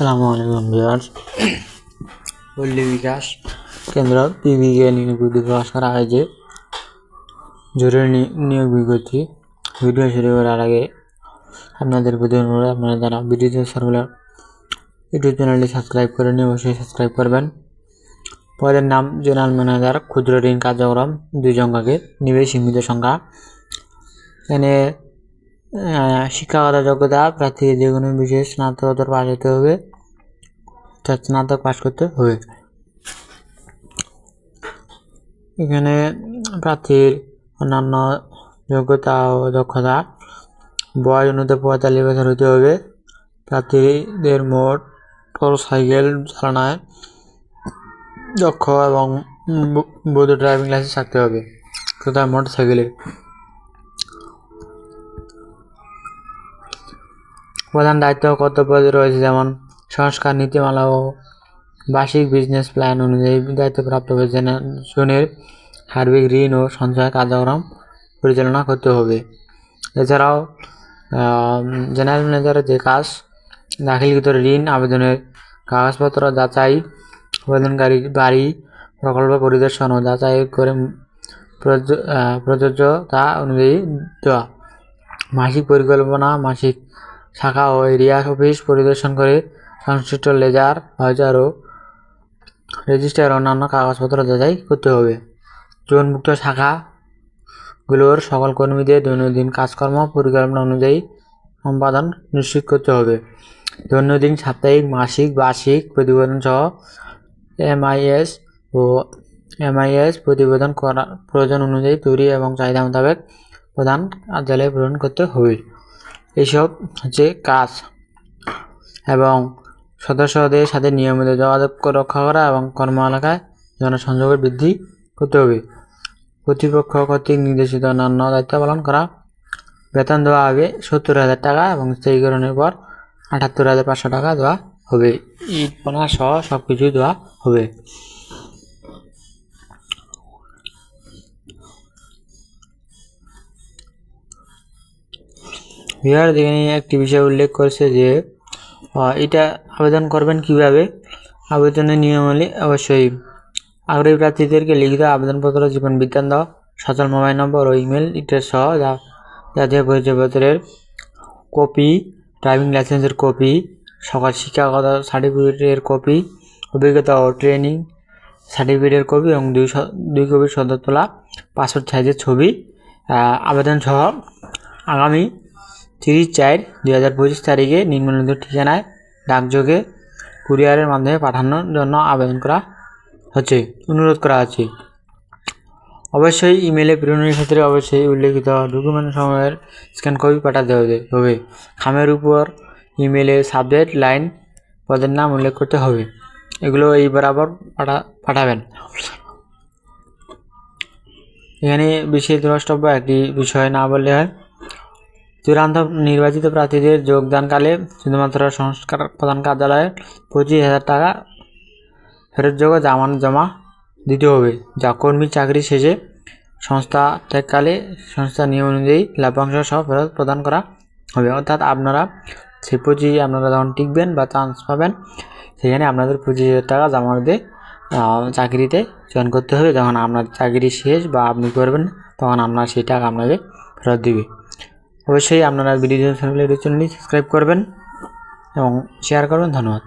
আসসালামু আলাইকুম ভিউয়ার্স। পল্লী বিকাশ। কেন্দ্র পিবিকে নিয়োগ প্রকাশ করা হয়েছে জরুরি নি- নিয়োগ বিজ্ঞপ্তি ভিডিও শুরু করার আগে আপনাদের প্রতি অনুরোধ আপনারা যারা ভিডিও সার্কুলার ইউটিউব চ্যানেলটি সাবস্ক্রাইব করে নিয়ে অবশ্যই সাবস্ক্রাইব করবেন। পদের নাম জেনারেল ম্যানেজার ক্ষুদ্র ঋণ কার্যক্রম দুই জঙ্গাকে নিবে সীমিত সংখ্যা। এখানে শিক্ষাগত যোগ্যতা প্রার্থীকে যে কোনো বিষয়ে স্নাতকোত্তর পাস হতে হবে। স্নাতক পাস করতে হবে। এখানে প্রার্থীর অন্যান্য যোগ্যতা ও দক্ষতা, বয়স অনুযায়ী পঁয়তাল্লিশ বছর হতে হবে। প্রার্থীদের মোট সাইকেল চালানায় দক্ষ এবং ব- বৈধ ড্রাইভিং লাইসেন্স থাকতে হবে। কোথায় মোটর সাইকেলে প্রধান দায়িত্ব কর্তব্য রয়েছে যেমন সংস্কার নীতিমালা ও বার্ষিক বিজনেস প্ল্যান অনুযায়ী দায়িত্বপ্রাপ্ত জনের সার্বিক ঋণ ও সঞ্চয় কার্যক্রম পরিচালনা করতে হবে। এছাড়াও জেনারেল ম্যানেজারের যে কাজ, দাখিলকৃত ঋণ, আবেদনের কাগজপত্র, যাচাই, আবেদনকারী বাড়ি প্রকল্প পরিদর্শন ও যাচাই করে প্রযোজ্যতা অনুযায়ী দেওয়া। মাসিক পরিকল্পনা, মাসিক শাখা ও এরিয়া অফিস পরিদর্শন করে সংশ্লিষ্ট লেজার ভাউচার ও রেজিস্টার অন্যান্য কাগজপত্র যাচাই করতে হবে। জোনভুক্ত শাখাগুলোর সকল কর্মীদের দৈনন্দিন কাজকর্ম পরিকল্পনা অনুযায়ী সম্পাদন নিশ্চিত করতে হবে। দৈনন্দিন সাপ্তাহিক, মাসিক, বার্ষিক প্রতিবেদন সহ এমআইএস ও এমআইএস প্রতিবেদন করা প্রয়োজন অনুযায়ী তৈরি এবং চাহিদা মোতাবেক প্রধান কার্যালয়ে প্রেরণ করতে হবে। এইসব হচ্ছে কাজ এবং সদস্যদের সাথে নিয়মিত যোগাযোগ রক্ষা করা এবং কর্ম এলাকায় জনসংযোগের বৃদ্ধি করতে হবে। কর্তৃপক্ষ কর্তৃক নির্দেশিত অন্যান্য দায়িত্ব পালন করা। বেতন দেওয়া হবে সত্তর হাজার টাকা এবং স্থায়ীকরণের পর আটাত্তর হাজার পাঁচশো টাকা দেওয়া হবে। ইট পোনা সহ সব কিছুই দেওয়া হবে। বিহার এখানে একটি বিষয় উল্লেখ করেছে যে এটা আবেদন করবেন কীভাবে? আবেদনের নিয়মাবলী অবশ্যই। আগ্রহী প্রার্থীদেরকে লিখিত আবেদনপত্র, জীবন বৃত্তান্ত, সচল মোবাইল নম্বর ও ইমেল ডিটেলস সহ যা- জাতীয় পরিচয়পত্রের কপি ড্রাইভিং লাইসেন্সের কপি, সকল শিক্ষাগত সার্টিফিকেটের কপি, অভিজ্ঞতা ও ট্রেনিং সার্টিফিকেটের কপি এবং দুই দুই কপির সদ্য তোলা পাসপোর্ট সাইজের ছবি আবেদন সহ আগামী তিরিশ চার দুই হাজার পঁচিশ তারিখে নিম্নলিখিত ঠিকানায় ডাকযোগে কুরিয়ারের মাধ্যমে পাঠানোর জন্য আবেদন করা হচ্ছে, অনুরোধ করা হচ্ছে। অবশ্যই ইমেলে প্রেরণের ক্ষেত্রে অবশ্যই উল্লেখিত ডকুমেন্ট সময়ের স্ক্যান কপি পাঠাতে হবে খামের উপর ইমেলে সাবজেক্ট লাইন পদের নাম উল্লেখ করতে হবে। এগুলো এই বরাবর পাঠা, পাঠাবেন। এখানে বিশেষ দ্রষ্টব্য একটি বিষয় না বললে হয় চূড়ান্ত নির্বাচিত প্রার্থীদের যোগদানকালে শুধুমাত্র সংস্কার প্রধান কার্যালয়ে পঁচিশ হাজার টাকা ফেরতযোগ্য জামান জমা দিতে হবে। যা কর্মীর চাকরি শেষে সংস্থা ত্যাগকালে সংস্থা নিয়ম অনুযায়ী লাভ্যাংশ সহ ফেরত প্রদান করা হবে। অর্থাৎ আপনারা সেই পঁচিশ আপনারা যখন টিকবেন বা চান্স পাবেন, সেখানে আপনাদের পঁচিশ হাজার টাকা জমা দিয়ে চাকরিতে জয়েন করতে হবে। যখন আপনার চাকরি শেষ বা আপনি করবেন, তখন আপনার সেই টাকা আপনাকে ফেরত দিবে। অবশ্যই আপনারা ভিডিও চ্যানেলটি সাবস্ক্রাইব করবেন এবং শেয়ার করবেন। ধন্যবাদ।